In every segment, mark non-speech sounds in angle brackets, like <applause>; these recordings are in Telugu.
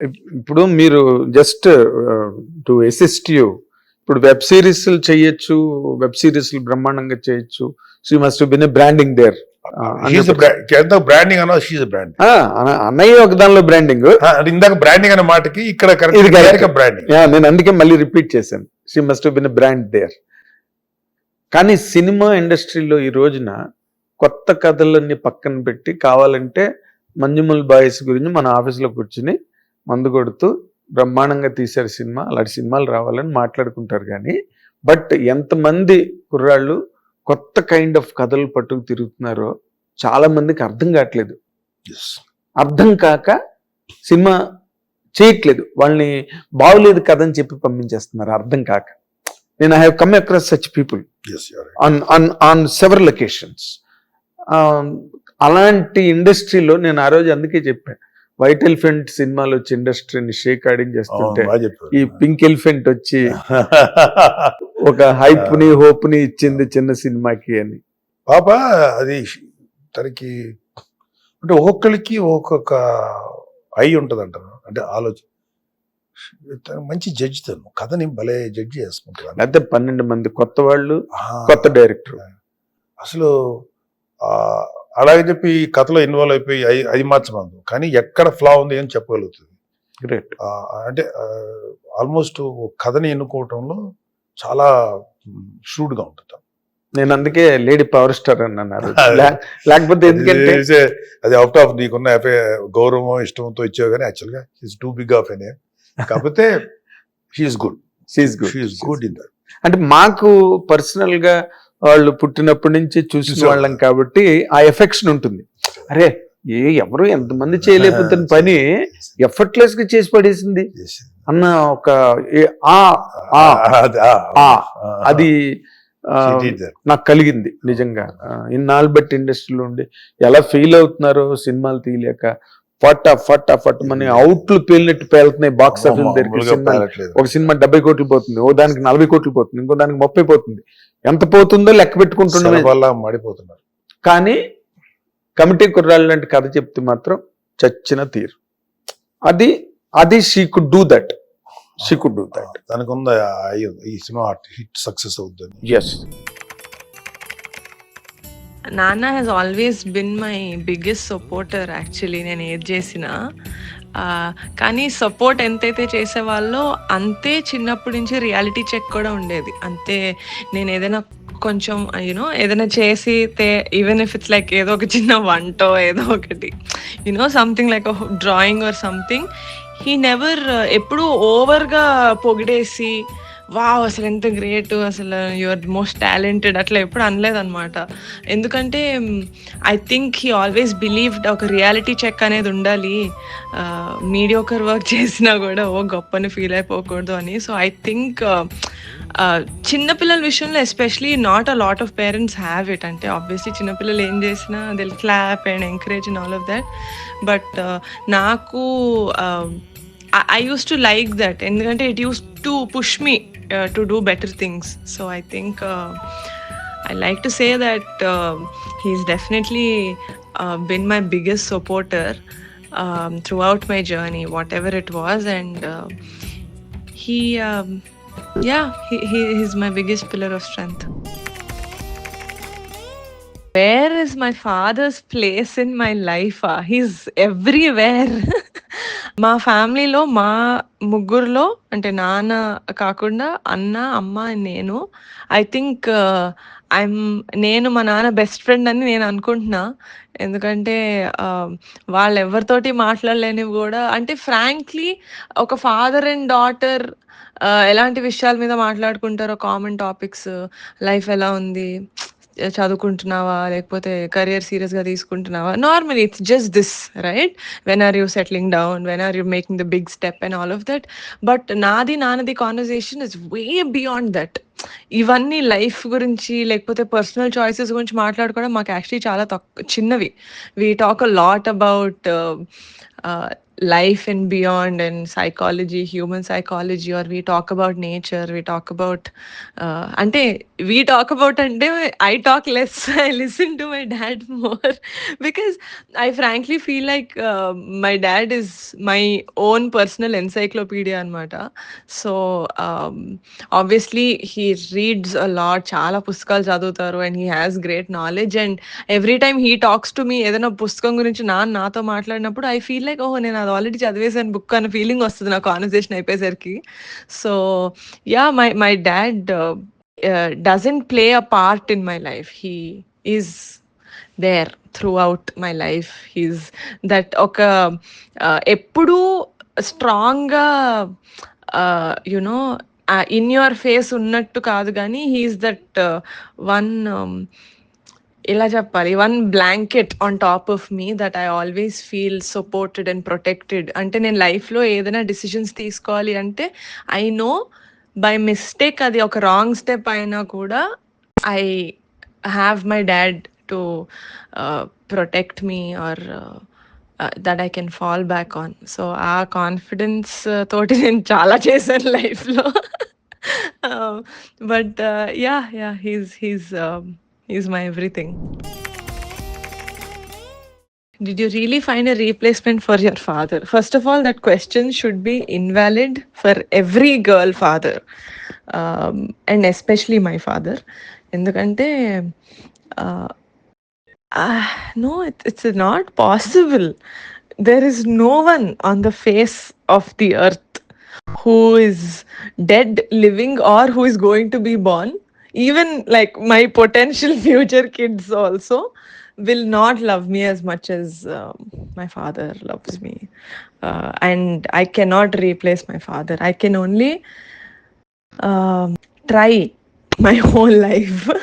ఇప్పుడు మీరు జస్ట్ టు అసిస్ట్ యూ ఇప్పుడు వెబ్ సిరీస్లు చేయొచ్చు వెబ్ సిరీస్లు బ్రహ్మాండంగా చేయొచ్చు. She must been branding there branding అన్నయ్య ఒక దానిలో బ్రాండింగ్ ఇందాక బ్రాండింగ్ అనే మాటకి ఇక్కడ బ్రాండింగ్ నేను అందుకే మళ్ళీ రిపీట్ చేశాను. She must been brand there కానీ సినిమా ఇండస్ట్రీలో ఈ రోజున కొత్త కథలన్నీ పక్కన పెట్టి కావాలంటే మంజుమల్ బాయ్స్ గురించి మన ఆఫీస్లో కూర్చుని మందు కొడుతూ బ్రహ్మాండంగా తీశారు సినిమా. అలాంటి సినిమాలు రావాలని మాట్లాడుకుంటారు కానీ బట్ ఎంతమంది కుర్రాళ్ళు కొత్త కైండ్ ఆఫ్ కథలు పట్టుకు తిరుగుతున్నారో చాలా మందికి అర్థం కావట్లేదు. అర్థం కాక సినిమా చేయట్లేదు. వాళ్ళని బాగులేదు కథ అని చెప్పి పంపించేస్తున్నారు అర్థం కాక. నేను I have come across such people on on on several locations అలాంటి ఇండస్ట్రీలో నేను ఆ రోజు అందుకే చెప్పాను. వైట్ ఎలిఫెంట్ సినిమాలు వచ్చి ఇండస్ట్రీని షేక్ ఆడింగ్ చేస్తుంటే ఈ పింక్ ఎలిఫెంట్ వచ్చి <laughs> ఒక హైప్ని హోప్ని ఇచ్చింది చిన్న సినిమాకి అని. పాప అది తనకి అంటే ఒక్కొక్కరికి ఒక్కొక్క ఐ ఉంటుంది అంటారు అంటే ఆలోచన తను మంచి జడ్జి తను. కథని భలే జడ్జి చేసుకుంటాను లేకపోతే పన్నెండు మంది కొత్త వాళ్ళు కొత్త డైరెక్టర్ అసలు ఆ, అలాగే చెప్పి ఈ కథలో ఇన్వాల్వ్ అయిపోయి అయి- అది మార్చమందు కానీ ఎక్కడ ఫ్లా ఉంది అని చెప్పగలుగుతుంది. గ్రేట్ అంటే ఆల్మోస్ట్ కథని ఎన్నుకోవటంలో చాలా shrewd గా ఉంటుంది నేను అందుకే లేడీ పవర్ స్టార్ రోజు. <laughs> లే- లేకపోతే ఎందుకంటే అది- అది అవుట్ ఆఫ్ నీకున్న గౌరవం ఇష్టంతో ఇచ్చావు కానీ యాక్చువల్గా is too big of any కాకపోతే he's good she's good she's good in that అంటే మాకు పర్సనల్గా వాళ్ళు పుట్టినప్పటి నుంచి చూసిన చూసాం. వాళ్ళం కాబట్టి ఆ ఎఫెక్షన్ ఉంటుంది. అరే ఏ ఎవరు ఎంతమంది చేయలేకపోతున్న పని ఎఫర్ట్లెస్గా చేసి పడేసింది. అన్న ఒక అది నాకు కలిగింది నిజంగా. ఇన్నాళ్ళు బట్టి ఇండస్ట్రీలో ఉండి ఎలా ఫెయిల్ అవుతున్నారో సినిమాలు తీయలేక ఫట్ ఫట్ ఫట్ మన అవుట్లు పేలినట్టు పేలుతున్నాయి బాక్స్ ఆఫీస్ దగ్గర సినిమాలు ఒక సినిమా డెబ్బై కోట్లు పోతుంది ఓ దానికి నలభై కోట్లు పోతుంది ఇంకో దానికి ముప్పై పోతుంది. ఎంత పోతుందో లెక్క పెట్టుకుంటున్నామే వల్ల మడిపోతున్నారు. కానీ కమిటీ కుర్రాళ్ళు లాంటి కథ చెప్తే మాత్రం చచ్చిన తీరు. అది అది she could do that she could do that దానికి ఉంది. ఈ సినిమా హిట్ సక్సెస్ అవుతుంది ఎస్ నాన్న has always been my biggest supporter actually నేను ఏది చేసినా. కానీ సపోర్ట్ ఎంతైతే చేసేవాళ్ళో అంతే చిన్నప్పటి నుంచి రియాలిటీ చెక్ కూడా ఉండేది. అంతే నేను ఏదైనా కొంచెం యూనో ఏదైనా చేసితే ఈవెన్ ఇఫ్ ఇట్స్ లైక్ ఏదో ఒక చిన్న వంటో ఏదో ఒకటి. You know something like drawing or something he never ఎప్పుడూ ఓవర్గా పొగిడేసి వావ్ అసలు ఎంత గ్రేట్ అసలు యువర్ మోస్ట్ టాలెంటెడ్ అట్లా ఎప్పుడు అనలేదు అనమాట ఎందుకంటే I think he always believed ఒక రియాలిటీ చెక్ అనేది ఉండాలి. మీడియోకర్ వర్క్ <laughs> చేసినా కూడా ఓ గొప్పని ఫీల్ అయిపోకూడదు అని. సో ఐ థింక్ చిన్నపిల్లల విషయంలో especially not a lot of parents have it అంటే ఆబ్వియస్లీ చిన్నపిల్లలు ఏం చేసినా they'll clap and encourage and all of that but నాకు I, used to like that, and it used to push me uh, to do better things. So I think uh, I like to say that um, he's definitely uh, been my biggest supporter um, throughout my journey, whatever it was, and he, um, yeah, he, he is my biggest pillar of strength. Where is my father's place in my life? Uh, he's everywhere. <laughs> మా ఫ్యామిలీలో మా ముగ్గురులో అంటే నాన్న కాకుండా అన్న అమ్మ నేను. ఐ థింక్ ఐఎమ్ నేను మా నాన్న బెస్ట్ ఫ్రెండ్ అని నేను అనుకుంటున్నా. ఎందుకంటే వాళ్ళు ఎవరితోటి మాట్లాడలేనివి కూడా అంటే ఫ్రాంక్లీ ఒక ఫాదర్ అండ్ డాటర్ ఎలాంటి విషయాల మీద మాట్లాడుకుంటారో కామన్ టాపిక్స్ లైఫ్ ఎలా ఉంది చదువుకుంటున్నావా? లేకపోతే కెరియర్ సీరియస్గా తీసుకుంటున్నావా? Normal it's just this right when are you settling down when are you making the big step and all of that but నాది నాన్నది conversation is way beyond that ఇవన్నీ లైఫ్ గురించి లేకపోతే పర్సనల్ చాయిసెస్ గురించి మాట్లాడుకోవడం మాకు యాక్చువల్లీ చాలా తక్కువ చిన్నవి. We talk a lot about life in beyond in psychology human psychology or we talk about nature we talk about అంటే వీ టాక్ అబౌట్ అంటే I talk less I listen to my dad more because I frankly feel like my dad is my own personal encyclopedia అనమాట so obviously he reads a lot చాలా పుస్తకాలు చదువుతారు and he has great knowledge and every time he talks to me ఏదైనా పుస్తకం గురించి నాన్న నాతో మాట్లాడినప్పుడు ఐ ఫీల్ లైక్ ఓహో నేను అది ఆల్రెడీ చదివేసాను బుక్ అనే ఫీలింగ్ వస్తుంది నా కాన్వర్సేషన్ అయిపోయేసరికి. So yeah my my dad doesn't play a part in my life he is there throughout my life he's that ఒక ఎప్పుడూ స్ట్రాంగ్గా యునో ఇన్ యువర్ ఫేస్ ఉన్నట్టు కాదు కానీ హీఈస్ దట్ వన్ ఇలా చెప్పాలి. One blanket on top of me that I always feel supported and protected అంటే నేను లైఫ్లో ఏదైనా డిసిషన్స్ తీసుకోవాలి అంటే ఐ నో బై మిస్టేక్ అది ఒక రాంగ్ స్టెప్ అయినా కూడా I have my dad to protect me or that I can fall back on so ఆ కాన్ఫిడెన్స్ uh, తోటి నేను చాలా చేశాను లైఫ్లో but yeah yeah he's he's He's my everything Did you really find a replacement for your father? First of all, that question should be invalid for every girl father, um, and especially my father. ఎందుకంటే uh, uh, no, it, it's not possible. There is no one on the face of the earth who is dead, living, or who is going to be born. Even like my potential future <laughs> kids also will not love me as much as um, my father loves me. Uh, and I cannot replace my father. I can only um, try <laughs> my whole life. <laughs>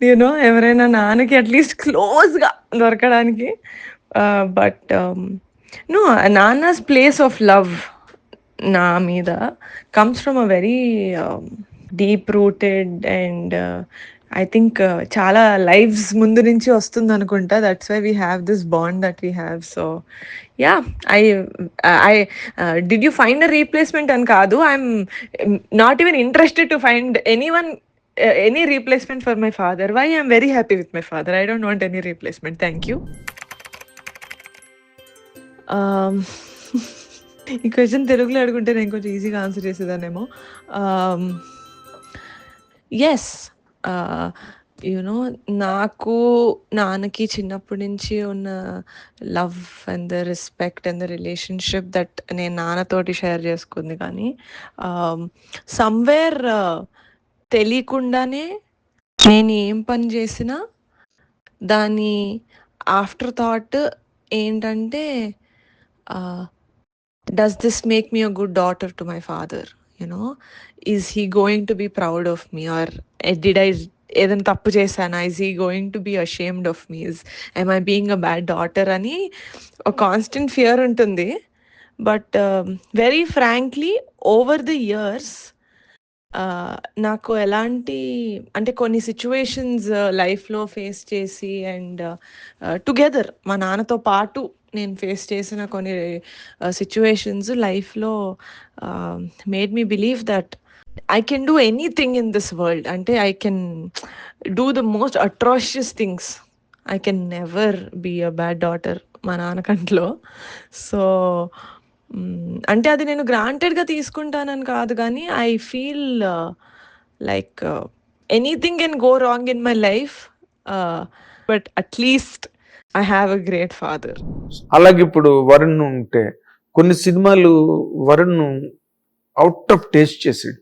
you know, ఎవరైనా నాన్నకి అట్లీస్ట్ క్లోజ్గా దొరకడానికి but no నాన్నస్ place of love నా మీద comes from a very deep rooted and I think చాలా లైవ్స్ ముందు నుంచి వస్తుంది అనుకుంటా. That's why we have this bond that we have so yeah I I did you find a replacement అని కాదు. I'm not even interested to find any one any replacement for my father why I'm very happy with my father I don't want any replacement thank you ఈ క్వశ్చన్ తెలుగులో అడుగుంటే నేను కొంచెం ఈజీగా ఆన్సర్ చేసేదానేమో ఎస్ యునో uh, నాకు నాన్నకి చిన్నప్పటి నుంచి ఉన్న love and the respect and the relationship that నేను నాన్నతోటి షేర్ చేసుకుంది. కానీ um, సమ్వేర్ uh, తెలియకుండానే నేను ఏం పని చేసినా దాని ఆఫ్టర్ థాట్ ఏంటంటే does this make me a good daughter to my father you know is he going to be proud of me or did I ఏదైనా తప్పు చేశానా? Is he going to be ashamed of me is I'm I being a bad daughter అని ఒక కాన్స్టెంట్ ఫియర్ ఉంటుంది. But very frankly over the years నాకు ఎలాంటి అంటే కొన్ని సిచ్యువేషన్స్ లైఫ్లో ఫేస్ చేసి అండ్ టుగెదర్ మా నాన్నతో పాటు నేను ఫేస్ చేసిన కొన్ని సిచ్యువేషన్స్ లైఫ్లో made me believe that I can do anything in this world అంటే I can do the most atrocious things I can never be a bad daughter మా నాన్న కంట్లో. సో అంటే అది నేను గ్రాంటెడ్గా తీసుకుంటానని కాదు కానీ I feel like anything can go wrong in my life but at least I have a great father అలాగే ఇప్పుడు వరుణ్ ఉంటే కొన్ని సినిమాలు వరుణ్ అవుట్ ఆఫ్ టేస్ట్ చేసాడు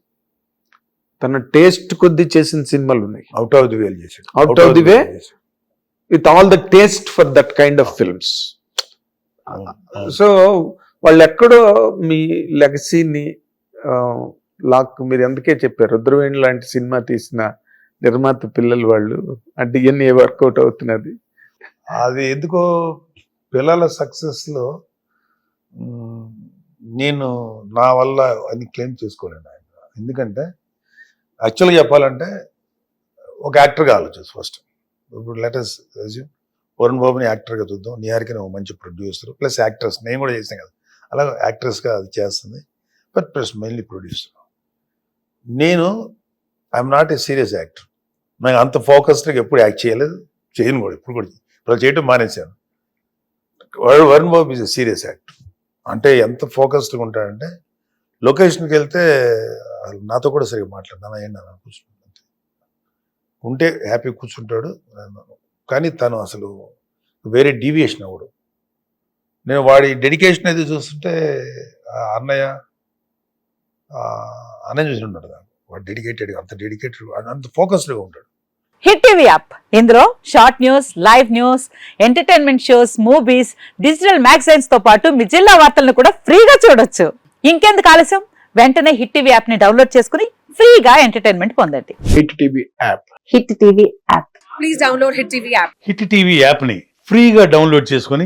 తన టేస్ట్ కొద్దీ చేసిన సినిమాలు ఉన్నాయి. అవుట్ ఆఫ్ ది చేశాడు. Out of the way? With all the taste for that kind of films so వాళ్ళు ఎక్కడో మీ లెగసీని లాక్ మీరు ఎందుకే చెప్పారు. రుద్రవేణి లాంటి సినిమా తీసిన నిర్మాత పిల్లలు వాళ్ళు అంటే ఇవన్నీ వర్కౌట్ అవుతున్నది. అది ఎందుకో పిల్లల సక్సెస్లో నేను నా వల్ల అని క్లెయిమ్ చేసుకోలేను ఆయన. ఎందుకంటే యాక్చువల్గా చెప్పాలంటే ఒక యాక్టర్గా ఆలోచించు ఫస్ట్. ఇప్పుడు లెటర్స్ వరుణ్ బాబుని యాక్టర్గా చూద్దాం. నిహారికని ఒక మంచి ప్రొడ్యూసర్ ప్లస్ యాక్టర్స్. నేను కూడా చేసాను కదా. అలా యాక్ట్రెస్గా అది చేస్తుంది. But plus mainly producer. నేను I'm not a serious actor. నాకు అంత ఫోకస్డ్గా ఎప్పుడు యాక్ట్ చేయలేదు. చేయను కూడా ఇప్పుడు కూడా ఇప్పుడు చేయటం మానేశాను. వరుణ్ బాబు ఈజ్ సీరియస్ యాక్టర్. అంటే ఎంత ఫోకస్డ్గా ఉంటాడంటే లొకేషన్కి వెళ్తే అసలు నాతో కూడా సరిగ్గా మాట్లాడినా. ఏంటి అన్న కూర్చుంటాను ఉంటే హ్యాపీ కూర్చుంటాడు. కానీ తను అసలు వేరే డీవియేషన్ అవ్వడు నేను వాడి డెడికేషన్ అయితే చూస్తుంటే అన్నయ్య ఆ అన్నయ్య చూసి ఉన్నాడు నాకు వాడు డెడికేటెడ్ అంత డెడికేటెడ్ అంత ఫోకస్డ్గా ఉంటాడు. Hit TV app. ఇందులో short news live news entertainment shows movies digital మ్యాగజైన్స్తో పాటు మీ జిల్లా వార్తలను కూడా ఫ్రీగా చూడొచ్చు. ఇంకెందుకు ఆలస్యం? వెంటనే హిట్ టీవీ యాప్ని డౌన్లోడ్ చేసుకుని ఫ్రీగా ఎంటర్టైన్మెంట్ పొందండి. Hit TV app. Hit TV app. Please download Hit TV app. Hit TV యాప్ని ఫ్రీగా డౌన్లోడ్ చేసుకొని